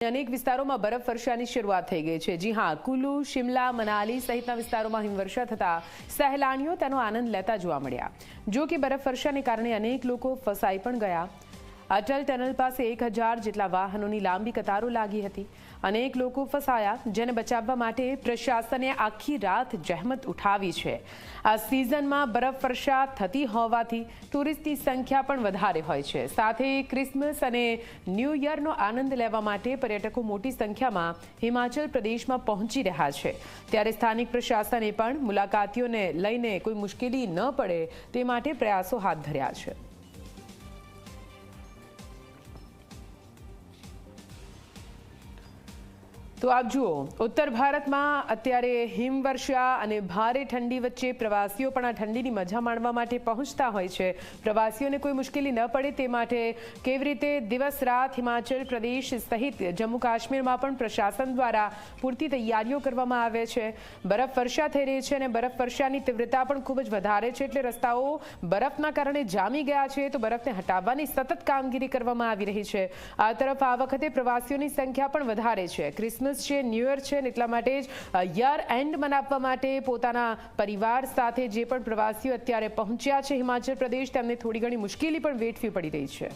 અનેક વિસ્તારોમાં બરફ વર્ષાની શરૂઆત થઈ ગઈ છે. જી હા, કુલુ, શિમલા, મનાલી સહિતના વિસ્તારોમાં હિમવર્ષા થતા સહેલાણીઓ તેનો આનંદ લેતા જોવા મળ્યા. જો કે બરફ વર્ષાને કારણે અનેક લોકો ફસાઈ પણ ગયા. અટલ ટનલ પાસે એક હજાર જેટલા વાહનોની લાંબી કતારો લાગી હતી. અનેક લોકો ફસાયા, જેને બચાવવા માટે પ્રશાસને આખી રાત જહેમત ઉઠાવી છે. આ સિઝનમાં બરફવર્ષા થતી હોવાથી ટુરિસ્ટની સંખ્યા પણ વધારે હોય છે. સાથે ક્રિસમસ અને ન્યૂ યરનો આનંદ લેવા માટે પર્યટકો મોટી સંખ્યામાં હિમાચલ પ્રદેશમાં પહોંચી રહ્યા છે. ત્યારે સ્થાનિક પ્રશાસને પણ મુલાકાતીઓને લઈને કોઈ મુશ્કેલી ન પડે તે માટે પ્રયાસો હાથ ધર્યા છે. તો આપ જુઓ, ઉત્તર ભારતમાં અત્યારે હિમવર્ષા અને ભારે ઠંડી વચ્ચે પ્રવાસીઓ પણ આ ઠંડીની મજા માણવા માટે પહોંચતા હોય છે. પ્રવાસીઓને કોઈ મુશ્કેલી ન પડે તે માટે કેવી રીતે દિવસ રાત હિમાચલ પ્રદેશ સહિત જમ્મુ કાશ્મીરમાં પણ પ્રશાસન દ્વારા પૂરતી તૈયારીઓ કરવામાં આવે છે. બરફવર્ષા થઈ રહી છે અને બરફ વર્ષાની તીવ્રતા પણ ખૂબ જ વધારે છે એટલે રસ્તાઓ બરફના કારણે જામી ગયા છે તો બરફને હટાવવાની સતત કામગીરી કરવામાં આવી રહી છે. આ તરફ આ વખતે પ્રવાસીઓની સંખ્યા પણ વધારે છે. ક્રિસમસ છે ન્યૂ યર છે એટલા માટે જ યર એન્ડ મનાવવા માટે પોતાના પરિવાર સાથે જે પણ પ્રવાસીઓ અત્યારે પહોંચ્યા છે હિમાચલ પ્રદેશ, તેમને થોડી ઘણી મુશ્કેલી પણ વેઠવી પડી રહી છે.